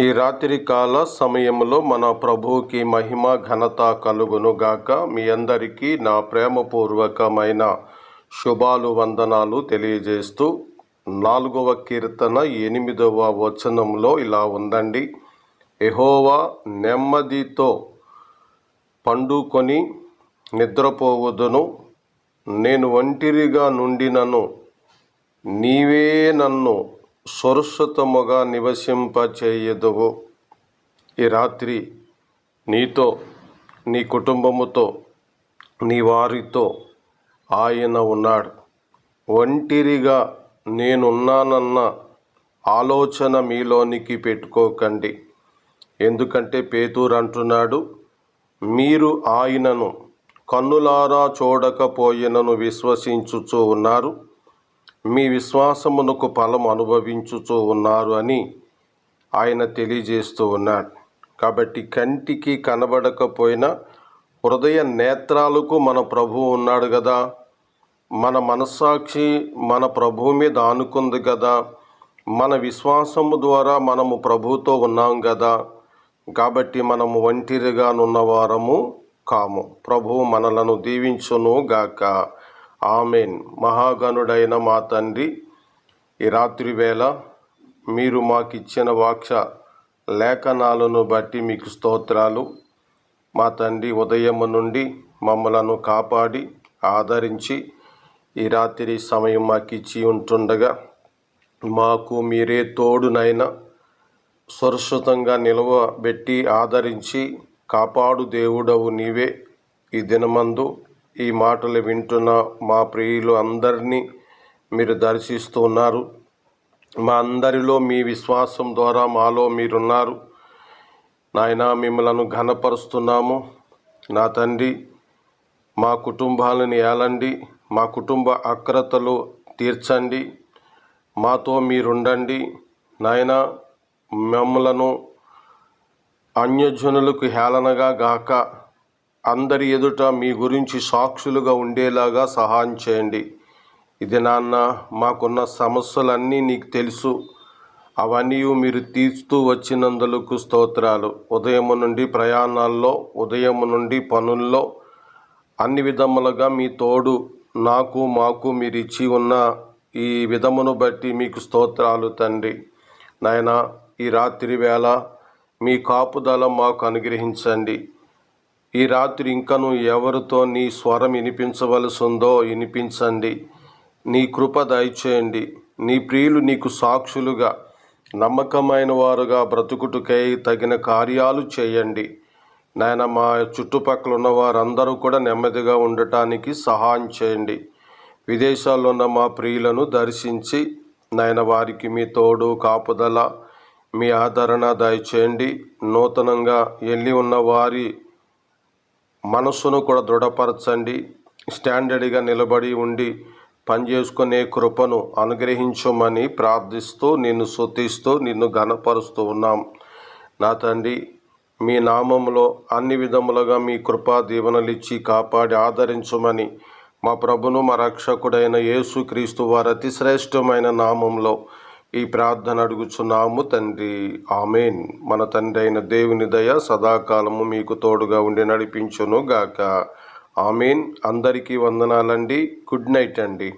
ఈ రాత్రి కాల సమయంలో మన ప్రభువుకి మహిమ ఘనత కలుగును గాక. మీ అందరికీ నా ప్రేమపూర్వకమైన శుభాలు వందనాలు తెలియజేస్తూ నాలుగవ కీర్తన ఎనిమిదవ వచనంలో ఇలా ఉందండి. ఎహోవా నెమ్మదితో పండుకొని నిద్రపోవదును. నేను ఒంటిరిగా నుండినను నీవే నన్ను సురక్షితముగా నివసింపచేయదువు. ఈ రాత్రి నీతో నీ కుటుంబముతో నీ వారితో ఆయన ఉన్నాడు. ఒంటిరిగా నేనున్నానన్న ఆలోచన మీలోనికి పెట్టుకోకండి. ఎందుకంటే పేతూరు అంటున్నాడు మీరు ఆయనను కన్నులారా చూడకపోయినను విశ్వసించుచూ ఉన్నారు. మీ విశ్వాసమునకు ఫలం అనుభవించుతూ ఉన్నారు అని ఆయన తెలియజేస్తూ ఉన్నాడు. కాబట్టి కంటికి కనబడకపోయినా హృదయ నేత్రాలకు మన ప్రభువు ఉన్నాడు కదా మన మనస్సాక్షి మన ప్రభువు మీద ఆనుకుంది కదా మన విశ్వాసము ద్వారా మనము ప్రభుతో ఉన్నాం కదా కాబట్టి మనము ఒంటిరిగా వారము కాము. ప్రభువు మనలను దీవించును గాక ఆమెన్. మహాగణుడైన మా తండ్రి ఈ రాత్రి వేళ మీరు మాకు ఇచ్చిన వాక్ష లేఖనాలను బట్టి మీకు స్తోత్రాలు. మా తండ్రి ఉదయము నుండి మమ్మలను కాపాడి ఆదరించి ఈ రాత్రి సమయం మాకు ఇచ్చి ఉంటుండగా మాకు మీరే తోడునైనా సురక్షితంగా నిలవబెట్టి ఆదరించి కాపాడు దేవుడవు నీవే ఈ దినమందు. ఈ మాటలు వింటున్న మా ప్రియులు అందరినీ మీరు దర్శిస్తూ ఉన్నారు. మా అందరిలో మీ విశ్వాసం ద్వారా మాలో మీరున్నారు. నాయన మిమ్మలను ఘనపరుస్తున్నాము. నా తండ్రి మా కుటుంబాలను ఏలండి. మా కుటుంబ అక్రతలు తీర్చండి. మాతో మీరుండండి. నాయన మమ్మలను అన్యజనులకు హేళనగా గాక అందరి ఎదుట మీ గురించి సాక్షులుగా ఉండేలాగా సహాయం చేయండి. ఇది నాన్న మాకున్న సమస్యలన్నీ నీకు తెలుసు. అవన్నీ మీరు తీర్చుతూ వచ్చినందులకు స్తోత్రాలు. ఉదయం నుండి ప్రయాణాల్లో ఉదయం నుండి పనుల్లో అన్ని విధములుగా మీ తోడు నాకు మాకు మీరు ఇచ్చి ఉన్న ఈ విధమును బట్టి మీకు స్తోత్రాలు తండ్రి. నాయన ఈ రాత్రి వేళ మీ కాపుదల మాకు అనుగ్రహించండి. ఈ రాత్రి ఇంకను ఎవరితో నీ స్వరం వినిపించవలసి ఉందో వినిపించండి. నీ కృప దయచేయండి. నీ ప్రియులు నీకు సాక్షులుగా నమ్మకమైన వారుగా బ్రతుకుటుకై తగిన కార్యాలు చేయండి. నాయన మా చుట్టుపక్కల ఉన్న వారందరూ కూడా నెమ్మదిగా ఉండటానికి సహాయం చేయండి. విదేశాల్లో ఉన్న మా ప్రియులను దర్శించి నాయన వారికి మీ తోడు కాపుదల మీ ఆదరణ దయచేయండి. నూతనంగా వెళ్ళి ఉన్న వారి మనసును కూడా దృఢపరచండి స్టాండర్డ్గా నిలబడి ఉండి పనిచేసుకునే కృపను అనుగ్రహించమని ప్రార్థిస్తూ నిన్ను శుతిస్తూ నిన్ను ఘనపరుస్తూ ఉన్నాం. నా తండ్రి మీ నామంలో అన్ని విధములుగా మీ కృపా దీవెనలు ఇచ్చి కాపాడి ఆదరించమని మా ప్రభును మా రక్షకుడైన యేసుక్రీస్తు వారి అతిశ్రేష్టమైన నామంలో ఈ ప్రార్థన అడుగుచున్నాము తండ్రి. ఆమెన్. మన తండ్రి అయిన దేవుని దయ సదాకాలము మీకు తోడుగా ఉండి నడిపించును గాక ఆమెన్. అందరికీ వందనాలండి. గుడ్ నైట్ అండి.